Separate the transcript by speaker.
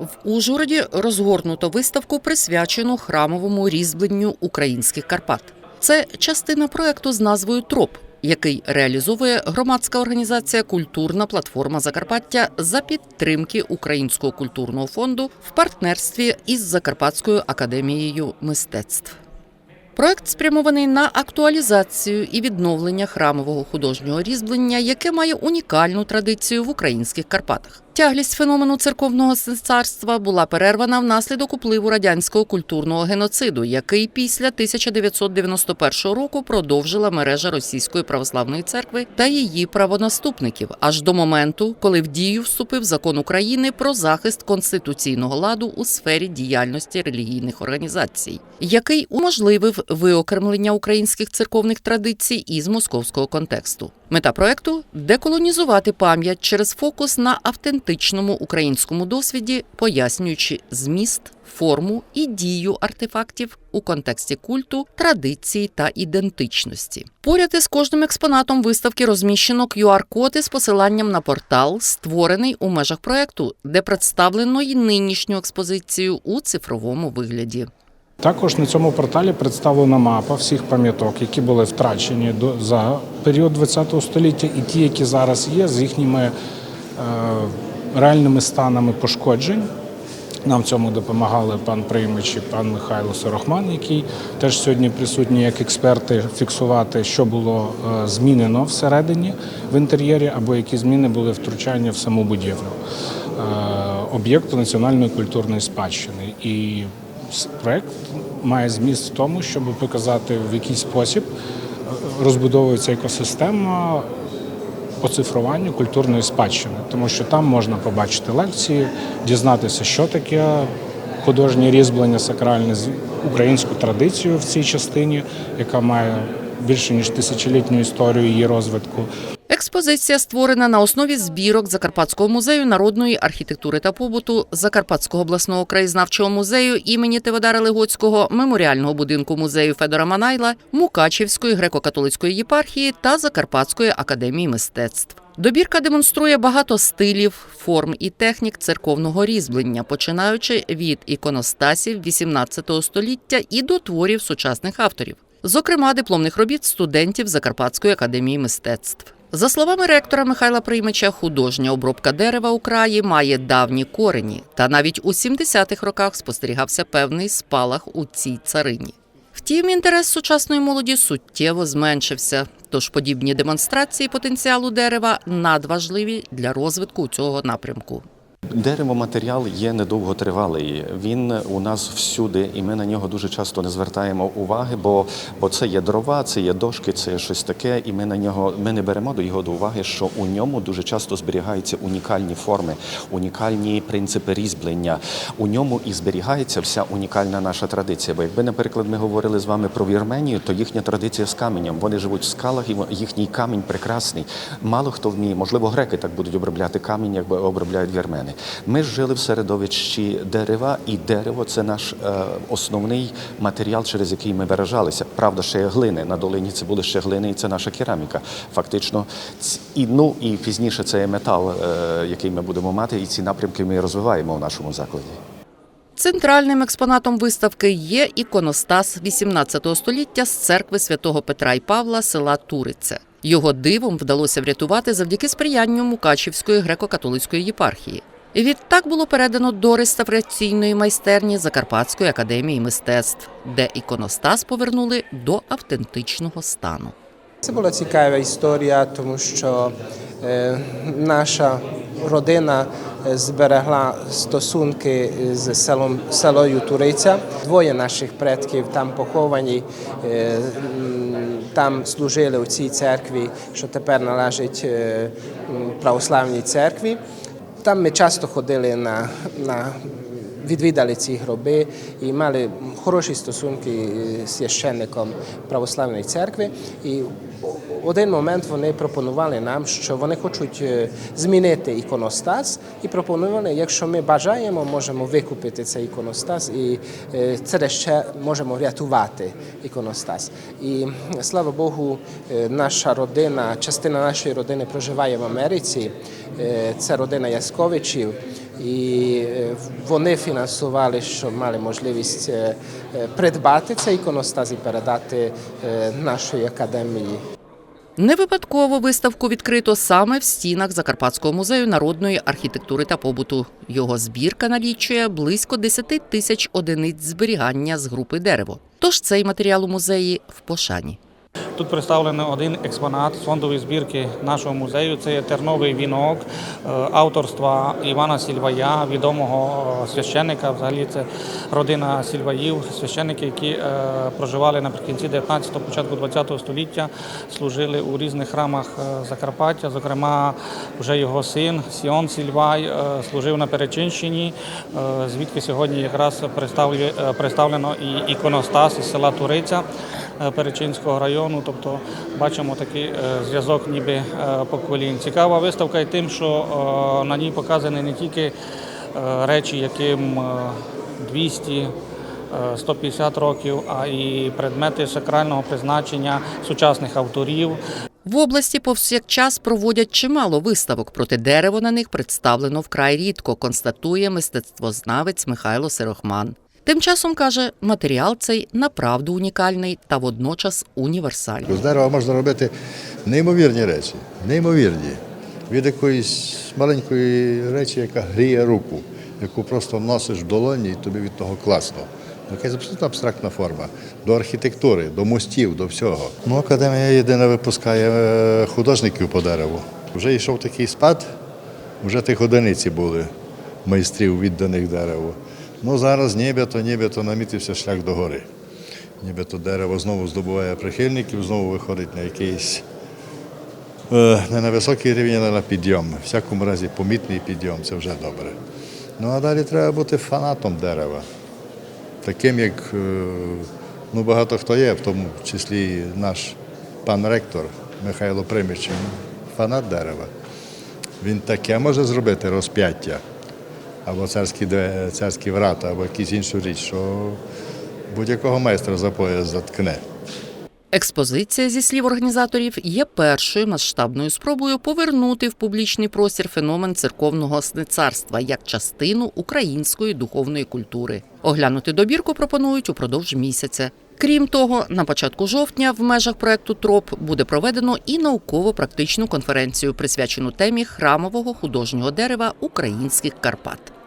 Speaker 1: В Ужгороді розгорнуто виставку, присвячену храмовому різьбленню українських Карпат. Це частина проекту з назвою Троп, який реалізовує громадська організація Культурна платформа Закарпаття за підтримки Українського культурного фонду в партнерстві із Закарпатською академією мистецтв. Проект спрямований на актуалізацію і відновлення храмового художнього різьблення, яке має унікальну традицію в українських Карпатах. Тяглість феномену церковного царства була перервана внаслідок upливу радянського культурного геноциду, який після 1991 року продовжила мережа Російської православної церкви та її правонаступників, аж до моменту, коли в дію вступив закон України про захист конституційного ладу у сфері діяльності релігійних організацій, який уможливив виокремлення українських церковних традицій із московського контексту. Мета проекту деколонізувати пам'ять через фокус на автентичному українському досвіді, пояснюючи зміст, форму і дію артефактів у контексті культу, традиції та ідентичності. Поряд із кожним експонатом виставки розміщено QR-код із посиланням на портал, створений у межах проекту, де представлено й нинішню експозицію у цифровому вигляді.
Speaker 2: Також на цьому порталі представлена мапа всіх пам'яток, які були втрачені за період ХХ століття, і ті, які зараз є, з їхніми е, реальними станами пошкоджень. Нам в цьому допомагали пан Приймич і пан Михайло Сорохман, який теж сьогодні присутній як експерти фіксувати, що було е, змінено всередині в інтер'єрі, або які зміни були втручання в саму будівлю е, об'єкту національної культурної спадщини. І проект має зміст в тому, щоб показати, в який спосіб розбудовується екосистема оцифруванню культурної спадщини, тому що там можна побачити лекції, дізнатися, що таке художнє різьблення сакральне з українську традицію в цій частині, яка має більше ніж тисячолітню історію її розвитку.
Speaker 1: Експозиція створена на основі збірок Закарпатського музею народної архітектури та побуту, Закарпатського обласного краєзнавчого музею імені Теводара Легоцького, меморіального будинку музею Федора Манайла, Мукачівської греко-католицької єпархії та Закарпатської академії мистецтв. Добірка демонструє багато стилів, форм і технік церковного різьблення, починаючи від іконостасів XVIII століття і до творів сучасних авторів, зокрема дипломних робіт студентів Закарпатської академії мистецтв. За словами ректора Михайла Приймича, художня обробка дерева у краї має давні корені, та навіть у 70-х роках спостерігався певний спалах у цій царині. Втім, інтерес сучасної молоді суттєво зменшився, тож подібні демонстрації потенціалу дерева надважливі для розвитку цього напрямку.
Speaker 3: Деревоматеріал є недовготривалий. Він у нас всюди, і ми на нього дуже часто не звертаємо уваги, бо, бо це є дрова, це є дошки, це є щось таке, і ми на нього ми не беремо до його до уваги, що у ньому дуже часто зберігаються унікальні форми, унікальні принципи різьблення. У ньому і зберігається вся унікальна наша традиція. Бо якби, наприклад, ми говорили з вами про Вірменію, то їхня традиція з каменем. Вони живуть в скалах, і їхній камінь прекрасний. Мало хто вміє, можливо, греки так будуть обробляти камінь, якби обробляють вірмени. Ми жили в середовищі дерева, і дерево це наш е, основний матеріал, через який ми виражалися. Правда, ще є глини. На долині це були ще глини, і це наша кераміка. Фактично, і ну і пізніше це є метал, е, який ми будемо мати, і ці напрямки ми розвиваємо в нашому закладі.
Speaker 1: Центральним експонатом виставки є іконостас XVIII століття з церкви святого Петра і Павла села Турице. Його дивом вдалося врятувати завдяки сприянню Мукачівської греко-католицької єпархії. Відтак було передано до реставраційної майстерні Закарпатської академії мистецтв, де іконостас повернули до автентичного стану.
Speaker 4: Це була цікава історія, тому що е, наша родина е, зберегла стосунки з селом селою Туриця. Двоє наших предків там поховані, е, там служили у цій церкві, що тепер належить православній церкві. Там ми часто ходили на, на відвідали ці гроби і мали хороші стосунки з священником православної церкви. І в один момент вони пропонували нам, що вони хочуть е, змінити іконостас, і пропонували, якщо ми бажаємо, можемо викупити цей іконостас і е, це ще можемо врятувати іконостас. І слава Богу, е, наша родина, частина нашої родини проживає в Америці. Е, Це родина Ясковичів. І е, вони фінансували, що мали можливість е, е, придбати цей іконостас і передати нашої академії.
Speaker 1: Не випадково виставку відкрито саме в стінах Закарпатського музею народної архітектури та побуту. Його збірка налічує близько 10 тисяч одиниць зберігання з групи дерево. Тож цей матеріал у музеї в пошані.
Speaker 5: Тут представлено один експонат з фондової збірки нашого музею. Це є терновий вінок е, авторства Івана Сільвая, відомого е, священника. Взагалі це родина Сільваїв, священники, які е, проживали наприкінці 19-го, початку 20-го століття, служили у різних храмах Закарпаття. Зокрема, вже його син Сіон Сільвай служив на Перечинщині, звідки сьогодні якраз представлено і іконостас із села Туриця. Е, Перечинського району, тобто бачимо такий е, зв'язок ніби е, поколінь. Цікава виставка і тим, що на ній показані не тільки речі, яким е, 200 е, 150 років, а і предмети сакрального призначення сучасних авторів,
Speaker 1: В області повсякчас проводять чимало виставок, проте дерево на них представлено вкрай рідко, констатує мистецтвознавець Михайло Сирохман. Тим часом каже, матеріал цей направду унікальний та водночас універсальний.
Speaker 6: З дерева можна робити неймовірні речі, неймовірні. Від якоїсь маленької речі, яка гріє руку, яку просто носиш в долоні і тобі від того класно. Якась абсолютно абстрактна форма. До архітектури, до мостів, до всього. Ну, академія єдина випускає е, художників по дереву. Вже йшов такий спад, вже тих одиниці були майстрів відданих дереву. Ну зараз нібито, нібито намітився шлях до гори. Нібито дерево знову здобуває прихильників, знову виходить на якийсь е, не на високий рівень, а на підйом. В всякому разі, помітний підйом це вже добре. Ну а далі треба бути фанатом дерева. Таким, як е, ну, багато хто є, в тому числі наш пан ректор Михайло Приміч, фанат дерева. Він таке може зробити розп'яття, або царські, царські врата, або якусь іншу річ, що будь-якого майстра за пояс заткне.
Speaker 1: Експозиція, зі слів організаторів, є першою масштабною спробою повернути в публічний простір феномен церковного сницарства як частину української духовної культури. Оглянути добірку пропонують упродовж місяця. Крім того, на початку жовтня в межах проекту ТРОП буде проведено і науково-практичну конференцію, присвячену темі храмового художнього дерева українських Карпат.